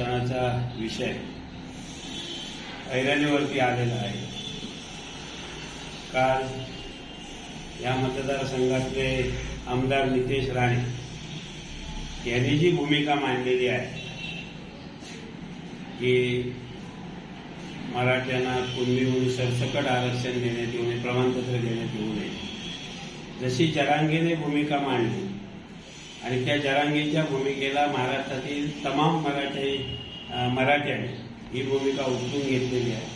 सणाचा विषय ऐरणीवरती आलेला आहे. काल या मतदारसंघातले आमदार नितेश राणे यांनी जी भूमिका मांडलेली आहे की मराठ्यांना कुणबी म्हणून सरसकट आरक्षण देण्यात येऊ नये प्रमाणपत्र देण्यात येऊ नये. जशी जरांगेने भूमिका मांडली आणि त्या जरांगीच्या भूमिकेला महाराष्ट्रातील तमाम मराठी मराठ्यांनी ही भूमिका उचलून घेतलेली आहे.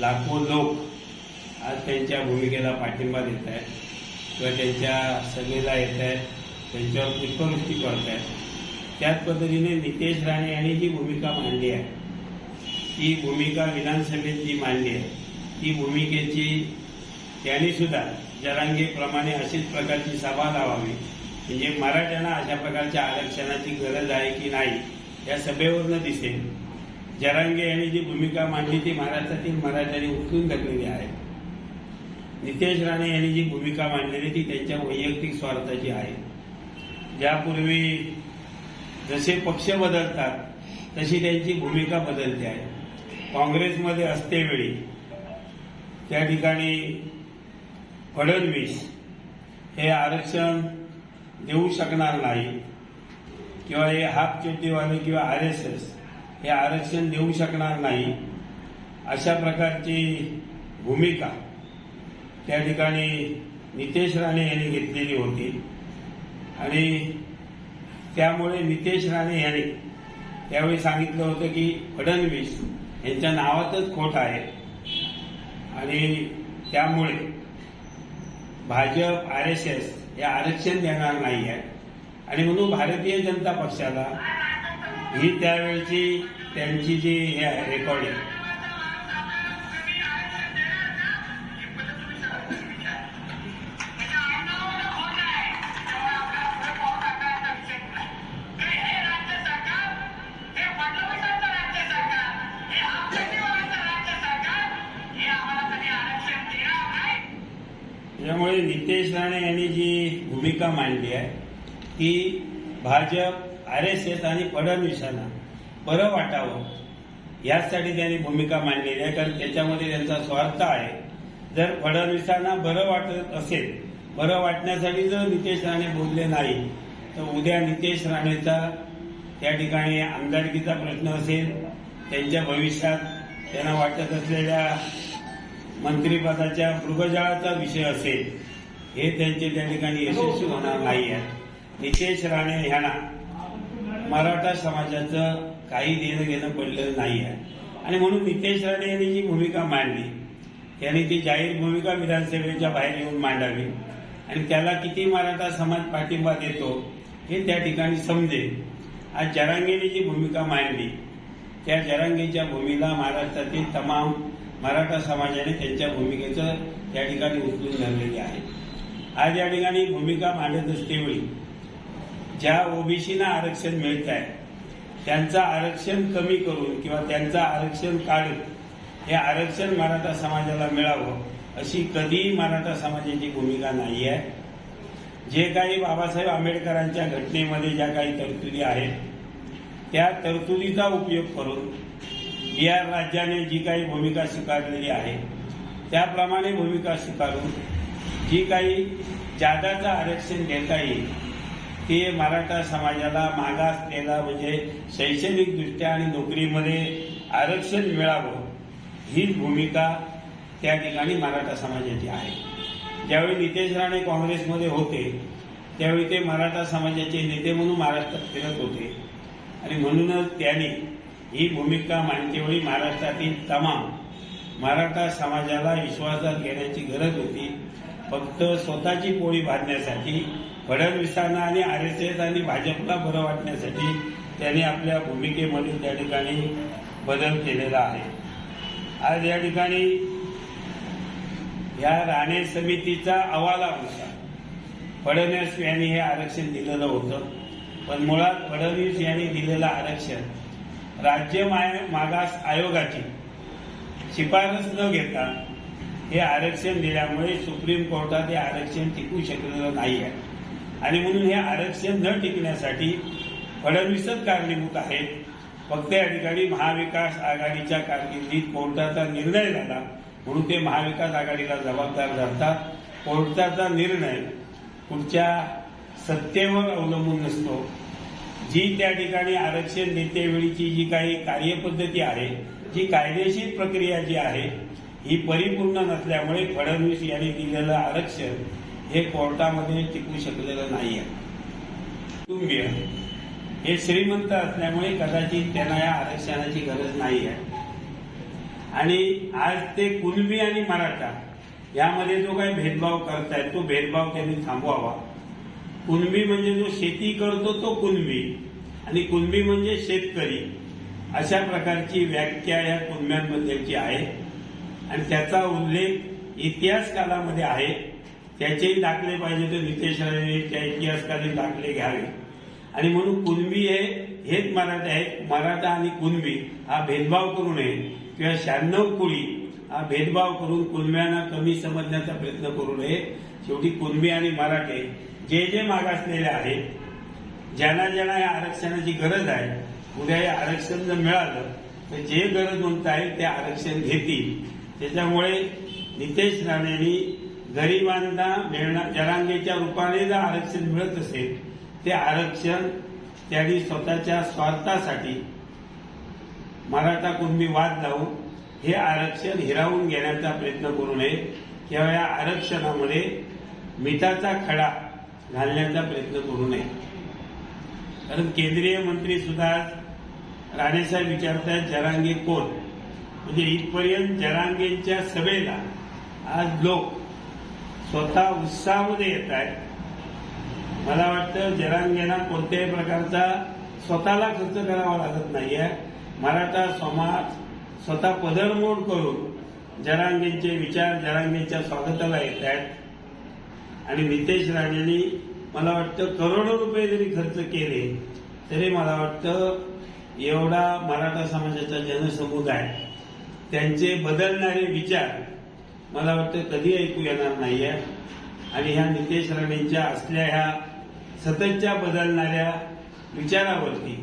लाखो लोक आज त्यांच्या भूमिकेला पाठिंबा देत आहेत किंवा त्यांच्या सभेला येत आहेत त्यांच्यावर पुष्पवृष्टी करत आहेत. त्याच पद्धतीने नितेश राणे यांनी जी भूमिका मांडली आहे ती भूमिका विधानसभेत जी मांडली आहे ती भूमिकेची त्यांनीसुद्धा जरांगीप्रमाणे अशीच प्रकारची सभा लावावी. म्हणजे मराठ्यांना अशा प्रकारच्या आरक्षणाची गरज आहे की नाही या सभेवरनं दिसेल. जरांगे यांनी जी भूमिका मांडली ती महाराष्ट्रातील मराठ्यांनी उचलून धरलेली आहे. नितेश राणे यांनी जी भूमिका मांडलेली ती त्यांच्या वैयक्तिक स्वार्थाची आहे. ज्यापूर्वी जसे पक्ष बदलतात तशी त्यांची भूमिका बदलते आहे. काँग्रेसमध्ये असतेवेळी त्या ठिकाणी फडणवीस हे आरक्षण देऊ शकणार नाही. किंवा हे हाफ किंवा आर एस एस हे आरक्षण देऊ शकणार नाही. अशा प्रकारची भूमिका त्या ठिकाणी नितेश राणे यांनी घेतलेली होती. आणि त्यामुळे नितेश राणे यांनी त्यावेळी सांगितलं होतं की फडणवीस यांच्या नावातच खोट आहे. आणि त्यामुळे भाजप आर एस एस हे आरक्षण देणार नाही आहे आणि म्हणून भारतीय जनता पक्षाला ही त्यावेळची त्यांची जी हे आहे रेकॉर्डिंग त्यामुळे नितेश राणे यांनी जी भूमिका मांडली आहे. ती भाजप आर एस एस आणि फडणवीसांना बरं वाटावं यासाठी त्यांनी भूमिका मांडलेली आहे. कारण त्याच्यामध्ये त्यांचा स्वार्थ आहे. जर फडणवीसांना बरं वाटत असेल बरं वाटण्यासाठी जर नितेश राणे बोलले नाही तर उद्या नितेश राणेचा त्या ठिकाणी आमदारकीचा प्रश्न असेल. त्यांच्या भविष्यात त्यांना वाटत असलेल्या मंत्रिपदाच्या मृगजाळाचा विषय असेल. हे त्यांचे त्या ठिकाणी यशस्वी होणार नाही आहे. नितेश राणे ह्यांना मराठा समाजाचं काही देणं घेणं पडलेलं नाही आहे. आणि म्हणून नितेश राणे यांनी जी भूमिका मांडली त्यांनी ती जाहीर भूमिका विधानसभेच्या बाहेर येऊन मांडावी. आणि त्याला किती मराठा समाज पाठिंबा देतो हे त्या ठिकाणी समजेल आज जरांगेने जी भूमिका मांडली त्या जरांगेच्या भूमीला महाराष्ट्रातील तमाम मराठा समाजाने त्यांच्या भूमिकेचं त्या ठिकाणी उचलून धरलेली आहे. आज या ठिकाणी भूमिका मांडत असतेवेळी ज्या ओबीसीना आरक्षण मिळत आहे त्यांचं आरक्षण कमी करून किंवा त्यांचं आरक्षण काढून हे आरक्षण मराठा समाजाला मिळावं अशी कधीही मराठा समाजाची भूमिका नाही आहे जे काही बाबासाहेब आंबेडकरांच्या घटनेमध्ये ज्या काही तरतुदी आहेत त्या तरतुदीचा उपयोग करून बिहार राज्याने जी काही भूमिका स्वीकारलेली आहे त्याप्रमाणे भूमिका स्वीकारून जी काही जादाचं आरक्षण देता येईल ते मराठा समाजाला मागासलेला म्हणजे शैक्षणिकदृष्ट्या आणि नोकरीमध्ये आरक्षण मिळावं ही भूमिका त्या ठिकाणी मराठा समाजाची आहे. ज्यावेळी नितेश राणे काँग्रेसमध्ये होते त्यावेळी ते मराठा समाजाचे नेते म्हणून महाराष्ट्रात फिरत होते. आणि म्हणूनच त्यांनी ही भूमिका मांडतेवेळी महाराष्ट्रातील तमाम मराठा समाजाला विश्वासात घेण्याची गरज होती. फक्त स्वतःची पोळी भाजण्यासाठी फडणवीसांना आणि आर एस एस आणि भाजपला बरं वाटण्यासाठी त्यांनी आपल्या भूमिकेमध्ये त्या ठिकाणी बदल केलेला आहे. आज या ठिकाणी या राणे समितीचा अहवालानुसार फडणवीस यांनी हे आरक्षण दिलेलं होतं. पण मुळात फडणवीस यांनी दिलेलं आरक्षण राज्य माय- मागास आयोगाची शिफारस न घेता हे आरक्षण दिल्यामुळे सुप्रीम कोर्टात हे आरक्षण टिकू शकलेलं नाही आहे आणि म्हणून हे आरक्षण न टिकण्यासाठी फडणवीसच कारणीभूत आहेत. फक्त या ठिकाणी महाविकास आघाडीच्या कारकिर्दीत कोर्टाचा निर्णय झाला म्हणून ते महाविकास आघाडीला जबाबदार धरतात. कोर्टाचा निर्णय पुढच्या सत्तेवर अवलंबून नसतो. जी त्या ठिकाणी आरक्षण देतेवेळीची जी काही कार्यपद्धती आहे जी कायदेशीर प्रक्रिया जी आहे ही परिपूर्ण नसल्यामुळे फडणवीस यांनी दिलेलं आरक्षण हे कोर्टामध्ये टिकू शकलेलं नाही आहे कुटुंबीय हे श्रीमंत असल्यामुळे कदाचित त्यांना या आरक्षणाची गरज नाही आहे आणि आज ते कुलबी आणि मराठा यामध्ये जो काही भेदभाव करतायत तो भेदभाव त्यांनी थांबवावा. कुणबी म्हणजे जो शेती करतो तो कुणबी. आणि कुणबी म्हणजे शेतकरी. अशा प्रकारची व्याख्या या कुणब्यांबद्दलची आहे. आणि त्याचा उल्लेख इतिहास कालामध्ये आहे. त्याचेही दाखले पाहिजे तर नितेश राणे त्या इतिहासकालीन दाखले घ्यावे. आणि म्हणून कुणबी हे हेच मराठा आहेत. मराठा आणि कुणबी हा भेदभाव करू नये किंवा शहाण्णव कुळी हा भेदभाव करून कुणब्यांना कमी समजण्याचा प्रयत्न करू नये. शेवटी कुणबी आणि मराठे जे जे मागासलेले आहेत ज्यांना ज्यांना या आरक्षणाची गरज आहे उद्या हे आरक्षण जर मिळालं तर जे गरज म्हणत आहे ते आरक्षण घेतील. त्याच्यामुळे नितेश राणेंनी गरिबांना मिळणार जरांगेच्या रूपाने जर आरक्षण मिळत असेल ते आरक्षण त्यांनी स्वतःच्या स्वार्थासाठी मराठा कुणबी वाद लावून हे आरक्षण हिरावून घेण्याचा प्रयत्न करू नये. किंवा या आरक्षणामध्ये मिठाचा खडा घालण्याचा प्रयत्न करू नये. कारण केंद्रीय मंत्री सुद्धा राणेसाहेब विचारतात जरांगे कोण? म्हणजे इथपर्यंत जरांगेंच्या सभेला आज लोक स्वतः उत्साहामध्ये येत आहेत. मला वाटतं जरांगेना कोणत्याही प्रकारचा स्वतःला खर्च करावा लागत नाहीये. मराठा समाज स्वतः पदरमोड करून जरांगेंचे विचार जरांगेंच्या स्वागताला येत आहेत. आणि नितेश राणेंनी मला वाटतं करोडो रुपये जरी खर्च केले तरी मला वाटतं एवढा मराठा समाजाचा जनसमुदाय त्यांचे बदलणारे विचार मला वाटतं कधी ऐकू येणार नाहीये. आणि ह्या नितेश राणेंच्या असल्या ह्या सततच्या बदलणाऱ्या विचारावरती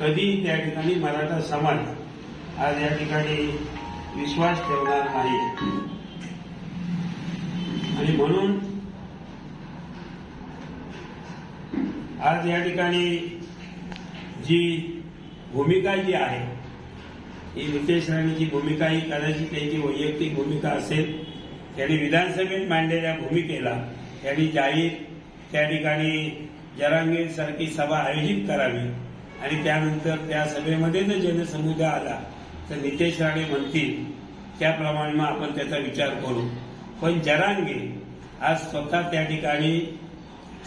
कधी त्या ठिकाणी मराठा समाज आज या ठिकाणी विश्वास ठेवणार नाही आणि म्हणून आज या ठिकाणी जी भूमिका जी आहे ही नितेश राणेची भूमिका ही कदाचित त्यांची वैयक्तिक भूमिका असेल त्यांनी विधानसभेत मांडलेल्या भूमिकेला त्यांनी जाहीर त्या ठिकाणी जरांगे सारखी सभा आयोजित करावी आणि त्यानंतर त्या सभेमध्ये जर जनसमुदाय आला तर नितेश राणे म्हणतील त्याप्रमाणे मग आपण त्याचा विचार करू. पण जरांगे आज स्वतः त्या ठिकाणी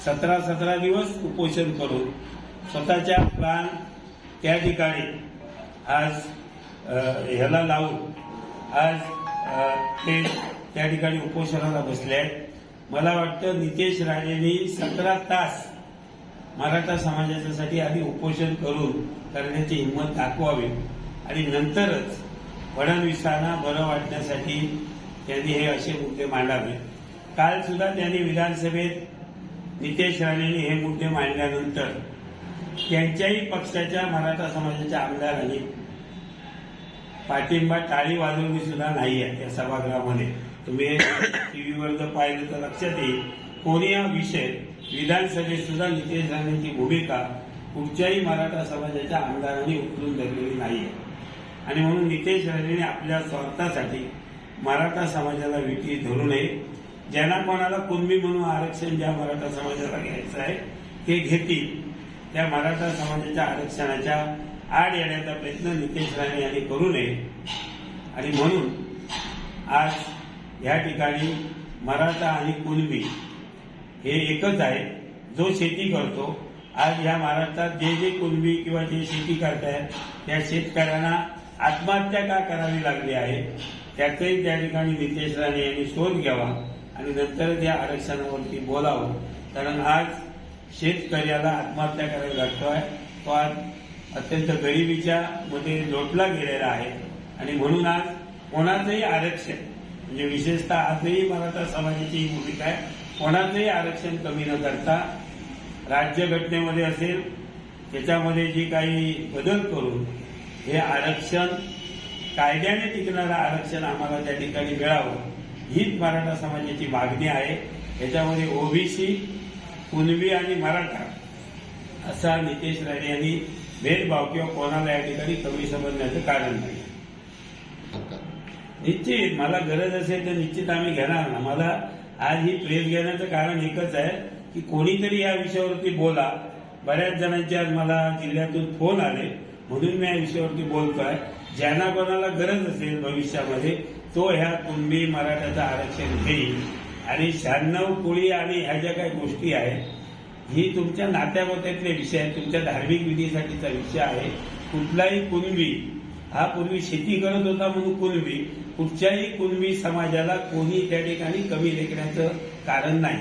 सतरा सतरा दिवस उपोषण करून स्वतःच्या प्लान त्या ठिकाणी आज ह्याला लावून आज ते त्या ठिकाणी उपोषणाला बसले आहेत. मला वाटतं नितेश राणेंनी सतरा तास मराठा समाजाच्यासाठी आधी उपोषण करून करण्याची हिंमत दाखवावी. आणि नंतरच फडणवीसांना बरं वाटण्यासाठी त्यांनी हे असे मुद्दे मांडावे. काल सुद्धा त्यांनी विधानसभेत नितेश राणेंनी हे मुद्दे मांडल्यानंतर त्यांच्याही पक्षाच्या मराठा समाजाच्या आमदारांनी पाठिंबा टाळी वाजवली सुद्धा नाही आहे या सभागृहामध्ये. तुम्ही टी टीव्हीवर जर पाहिलं तर लक्षात येईल कोणी हा विषय विधानसभेत सुद्धा नितेश राणेंची भूमिका कुठच्याही मराठा समाजाच्या आमदारांनी उचलून धरलेली आहे आणि म्हणून नितेश राणेने आपल्या स्वार्थासाठी मराठा समाजाला विटी धरू नये. ज्यांना कोणाला कुणबी म्हणून आरक्षण ज्या मराठा समाजाला घ्यायचं आहे ते घेतील. त्या मराठा समाजाच्या आरक्षणाच्या आड येण्याचा प्रयत्न नितेश राणे यांनी करू नये. आणि म्हणून आज या ठिकाणी मराठा आणि कुणबी हे एकच आहे. जो शेती करतो आज ह्या महाराष्ट्रात जे जे कुणबी किंवा जे शेती करतायत त्या शेतकऱ्यांना आत्महत्या का करावी लागली आहे? त्याचंही त्या ठिकाणी नितेश राणे यांनी शोध घ्यावा आणि नंतर त्या आरक्षणावरती बोलावं. कारण आज शेतकऱ्याला आत्महत्या करावी लागतोय. तो आज अत्यंत गरिबीच्या मध्ये लोटला गेलेला आहे. आणि म्हणून आज कोणाचंही आरक्षण म्हणजे विशेषतः आजही मराठा समाजाची ही भूमिका आहे कोणाचंही आरक्षण कमी न करता राज्यघटनेमध्ये असेल त्याच्यामध्ये जी काही बदल करून हे आरक्षण कायद्याने टिकणारं आरक्षण आम्हाला त्या ठिकाणी मिळावं हीच मराठा समाजाची मागणी आहे. याच्यामध्ये ओबीसी कुणबी आणि मराठा असा नितेश राणे यांनी भेदभाव किंवा कोणाला या ठिकाणी कमी समजण्याचं कारण नाही. निश्चित मला गरज असेल तर निश्चित आम्ही घेणार ना. मला आज ही प्रेस घेण्याचं कारण एकच आहे की कोणीतरी या विषयावरती बोला. बऱ्याच जणांचे आज मला जिल्ह्यातून फोन आले. म्हणून मी या विषयावरती बोलतोय. ज्यांना कोणाला गरज असेल भविष्यामध्ये तो ह्या कुणबी मराठ्याचं आरक्षण घेईल. आणि शहाण्णव कोळी आणि ह्या ज्या काही गोष्टी आहेत ही तुमच्या नात्यागोत्यातले विषय तुमच्या धार्मिक विधीसाठीचा विषय आहे. कुठलाही कुणबी हा पूर्वी शेती करत होता म्हणून कुणबी कुठच्याही कुणबी समाजाला कोणी त्या ठिकाणी कमी लेखण्याचं कारण नाही.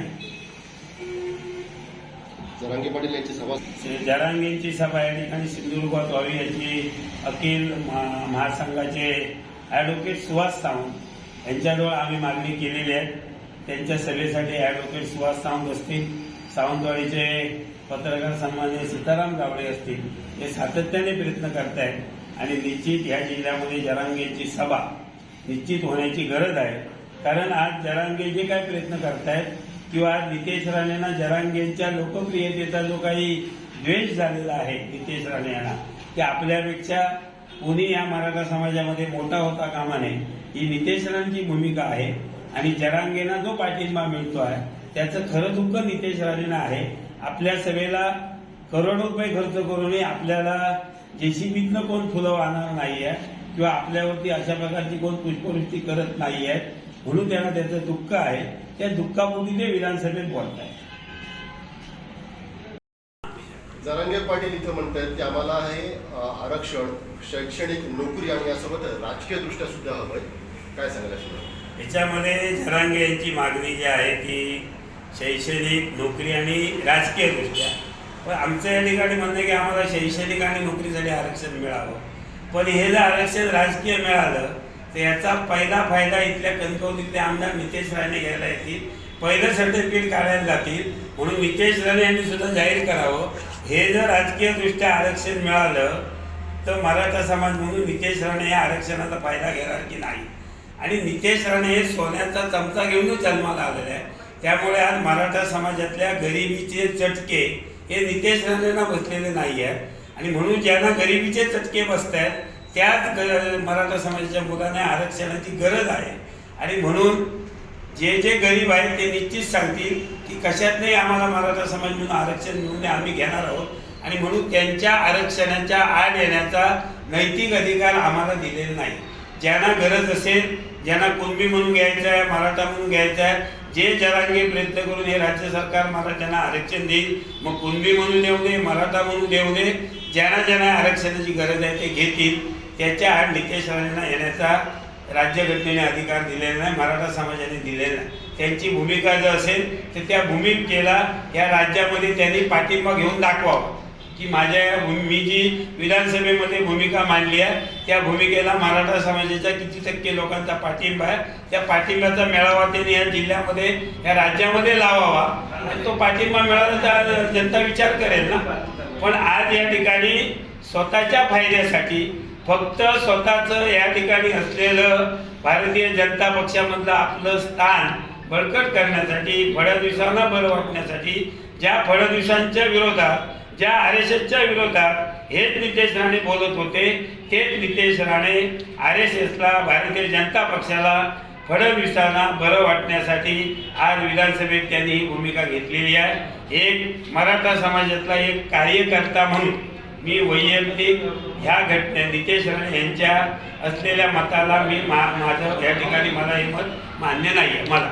जरांगे पाटील यांची सभा. श्री जरांगेंची सभा या ठिकाणी सिंधुदुर्गात व्हावी याची अखिल महा- महासंघाचे ॲडव्होकेट सुहास सावंत यांच्याजवळ आम्ही मागणी केलेली आहे. त्यांच्या सभेसाठी ॲडव्होकेट सुहास सावंत असतील. सावंतवाडीचे पत्रकार सन्मान्य सीताराम गावडे असतील हे सातत्याने प्रयत्न करतायत आणि निश्चित ह्या जिल्ह्यामध्ये जरांगेची सभा निश्चित होण्याची गरज आहे. कारण आज जरांगे जे काय प्रयत्न करतायत किंवा आज नितेश राणेंना जरांगेंच्या लोकप्रियतेचा जो काही द्वेष झालेला आहे नितेश राणे यांना ते आपल्यापेक्षा कोणी या मराठा समाजामध्ये मोठा होता कामा नये ही नितेश राणेंची भूमिका आहे. आणि जरांगेंना जो पाठिंबा मिळतो आहे त्याचं खरं दुःख नितेश राणेंना आहे. आपल्या सभेला करोडो रुपये खर्च करूनही आपल्याला जेसीबीतनं कोण फुलं वाहणार नाही आहे किंवा आपल्यावरती अशा प्रकारची कोण पुष्पवृष्टी करत नाही आहे म्हणून त्यांना त्याचं दुःख आहे. त्या दुःखापोटी ते विधानसभेत बोलत आहेत जरांगे पाटील इथं म्हणतात की आम्हाला हे आरक्षण शैक्षणिक नोकरी आणि यासोबत राजकीय दृष्ट्या सुद्धा हवंय. काय सांगायला? याच्यामध्ये जरांगे यांची मागणी जी आहे ती शैक्षणिक नोकरी आणि राजकीय दृष्ट्या. पण आमचं या ठिकाणी म्हणणं की आम्हाला शैक्षणिक आणि नोकरीसाठी आरक्षण मिळावं. पण हे जर आरक्षण राजकीय मिळालं तर याचा पहिला फायदा इथल्या कणकवलीतले आमदार नितेश राणे घ्यायला येतील. पहिलं सर्टिफिकेट काढायला जातील. म्हणून नितेश राणे यांनी सुद्धा जाहीर करावं. हे जर राजकीयदृष्ट्या आरक्षण मिळालं तर मराठा समाज म्हणून नितेश राणे या आरक्षणाचा फायदा घेणार की नाही? आणि नितेश राणे हे सोन्याचा चमचा घेऊनच जन्माला आलेला आहे त्यामुळे आज मराठा समाजातल्या गरिबीचे चटके हे नितेश राणेंना बसलेले नाही आहेत आणि म्हणून ज्यांना गरिबीचे चटके बसत आहेत त्याच ग- मराठा समाजाच्या मुलांना आरक्षणाची गरज आहे. आणि म्हणून जे जे गरीब आहेत ते निश्चित सांगतील की कशात नाही आम्हाला मराठा समाज म्हणून आरक्षण मिळून आम्ही घेणार आहोत. आणि म्हणून त्यांच्या आरक्षणाच्या आड येण्याचा नैतिक अधिकार आम्हाला दिलेला नाही. ज्यांना गरज असेल ज्यांना कुणबी म्हणून घ्यायचं आहे मराठा म्हणून घ्यायचं आहे जे जरांगे प्रयत्न करून हे राज्य सरकार मराठ्यांना आरक्षण देईल मग कुणबी म्हणून देऊ दे मराठा म्हणून देऊ दे ज्यांना ज्यांना आरक्षणाची गरज आहे ते घेतील. त्याच्या आड नितेश राणेंना येण्याचा राज्यघटनेने अधिकार दिलेला नाही मराठा समाजाने दिलेला नाही. त्यांची भूमिका जर असेल तर त्या भूमिकेला या राज्यामध्ये त्यांनी पाठिंबा घेऊन दाखवावा. की माझ्या या मी जी विधानसभेमध्ये भूमिका मांडली आहे त्या भूमिकेला मराठा समाजाच्या किती टक्के लोकांचा पाठिंबा आहे? त्या पाठिंब्याचा मेळावा त्यांनी या जिल्ह्यामध्ये या राज्यामध्ये लावावा. आणि तो पाठिंबा मिळाला तर जनता विचार करेल ना. पण आज या ठिकाणी स्वतःच्या फायद्यासाठी फक्त स्वतःचं या ठिकाणी असलेलं भारतीय जनता पक्षामधलं आपलं स्थान बळकट करण्यासाठी फडणवीसांना बरं वाटण्यासाठी ज्या फडणवीसांच्या विरोधात ज्या आर एस एसच्या विरोधात हेच नितेश राणे बोलत होते तेच नितेश राणे आर एस एसला भारतीय जनता पक्षाला फडणवीसांना बरं वाटण्यासाठी आज विधानसभेत त्यांनी ही भूमिका घेतलेली आहे. एक मराठा समाजातला एक कार्यकर्ता म्हणून मी वैयक्तिक ह्या घटने नितेश राणे यांच्या असलेल्या मताला मी मा माझं या ठिकाणी मला हे मत मान्य नाही आहे मला.